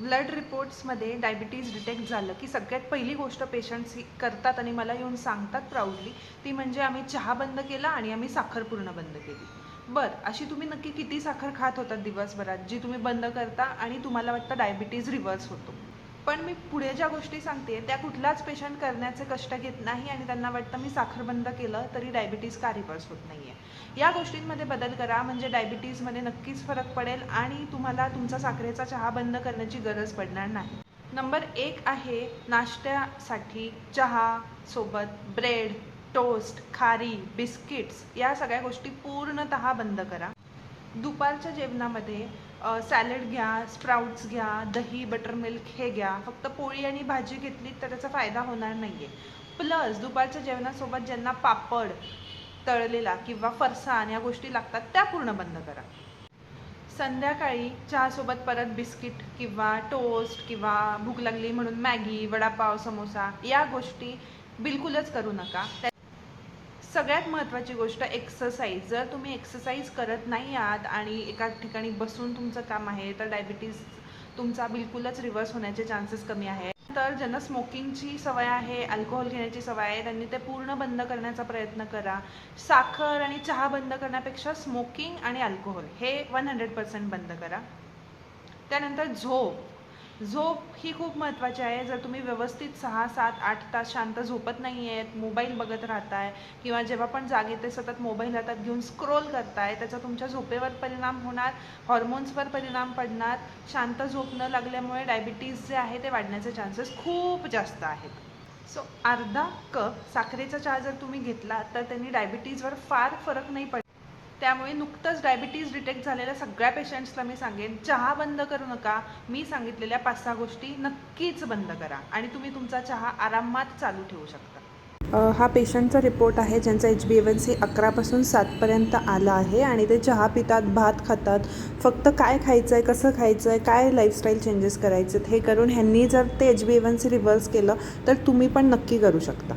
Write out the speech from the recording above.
Blood रिपोर्ट्समध्ये diabetes detect झालं की सगळ्यात पहिली गोष्ट पेशंट्स करतात आणि मला येऊन सांगतात प्राऊडली ती म्हणजे आम्ही चहा बंद केला आणि आम्ही साखर पूर्ण बंद केली. बरं अशी तुम्ही नक्की किती साखर खात होतात दिवसभरात जी तुम्ही बंद करता आणि तुम्हाला वाटतं डायबिटीज रिव्हर्स होतो? पण मी पुढे ज्या गोष्टी सांगते त्या कुठलाच पेशंट करण्याचे कष्ट घेत नाही आणि त्यांना वाटतं मी साखर बंद केलं तरी डायबिटीज का रिव्हर्स होत नाही आहे या गोष्टींमध्ये बदल करा म्हणजे डायबिटीजमध्ये नक्कीच फरक पडेल आणि तुम्हाला तुमचा साखरेचा चहा बंद करण्याची गरज पडणार नाही. नंबर एक आहे नाश्त्यासाठी चहा सोबत ब्रेड टोस्ट खारी बिस्किट्स या सगळ्या गोष्टी पूर्णतः बंद करा. दुपारच्या जेवणामध्ये सॅलड घ्या स्प्राउट्स घ्या दही बटर मिल्क हे घ्या. फक्त पोळी आणि भाजी घेतली तर त्याचा फायदा होणार नाही आहे प्लस दुपारच्या जेवणासोबत ज्यांना पापड तळलेला किंवा फरसाण या गोष्टी लागतात त्या पूर्ण बंद करा. संध्याकाळी चहासोबत परत बिस्किट किंवा टोस्ट किंवा भूक लागली म्हणून मॅगी वडापाव समोसा या गोष्टी बिलकुलच करू नका. सगळ्यात महत्त्वाची गोष्ट एक्सरसाइज जर तुम्ही एक्सरसाइज करत नाही आहात आणि एका ठिकाणी बसून तुमचं काम आहे तर डायबिटीज तुमचा बिलकुलच रिव्हर्स होण्याचे चान्सेस कमी आहे तर ज्यांना स्मोकिंगची सवय आहे अल्कोहोल घेण्याची सवय आहे त्यांनी ते पूर्ण बंद करण्याचा प्रयत्न करा. साखर आणि चहा बंद करण्यापेक्षा स्मोकिंग आणि अल्कोहोल हे वन हंड्रेड पर्सेंट बंद करा. त्यानंतर झोप. झोप ही खूप महत्त्वाची आहे. जर तुम्ही व्यवस्थित सहा सात आठ तास शांत झोपत नाही आहेत मोबाईल बघत राहताय किंवा जेव्हा पण जागे ते सतत मोबाईल हातात घेऊन स्क्रोल करताय त्याचा तुमच्या झोपेवर परिणाम होणार हॉर्मोन्सवर परिणाम पडणार. शांत झोप न लागल्यामुळे डायबिटीज जे आहे ते वाढण्याचे चान्सेस खूप जास्त आहेत. सो अर्धा कप साखरेचा चहा जर तुम्ही घेतला तर त्यांनी डायबिटीजवर फार फरक नाही पड त्यामुळे नुकतंच डायबिटीज डिटेक्ट झालेल्या सगळ्या पेशंट्सला मी सांगेन चहा बंद करू नका. मी सांगितलेल्या पाच सहा गोष्टी नक्कीच बंद करा आणि तुम्ही तुमचा चहा आरामात चालू ठेवू शकता. हा पेशंटचा रिपोर्ट आहे ज्यांचा H B A one C अकरापासून सातपर्यंत आला आहे आणि ते चहा पितात भात खातात. फक्त काय खायचं आहे कसं खायचं आहे काय लाईफस्टाईल चेंजेस करायचे आहेत हे करून ह्यांनी जर ते H B A one C reverse केलं तर तुम्ही पण नक्की करू शकता.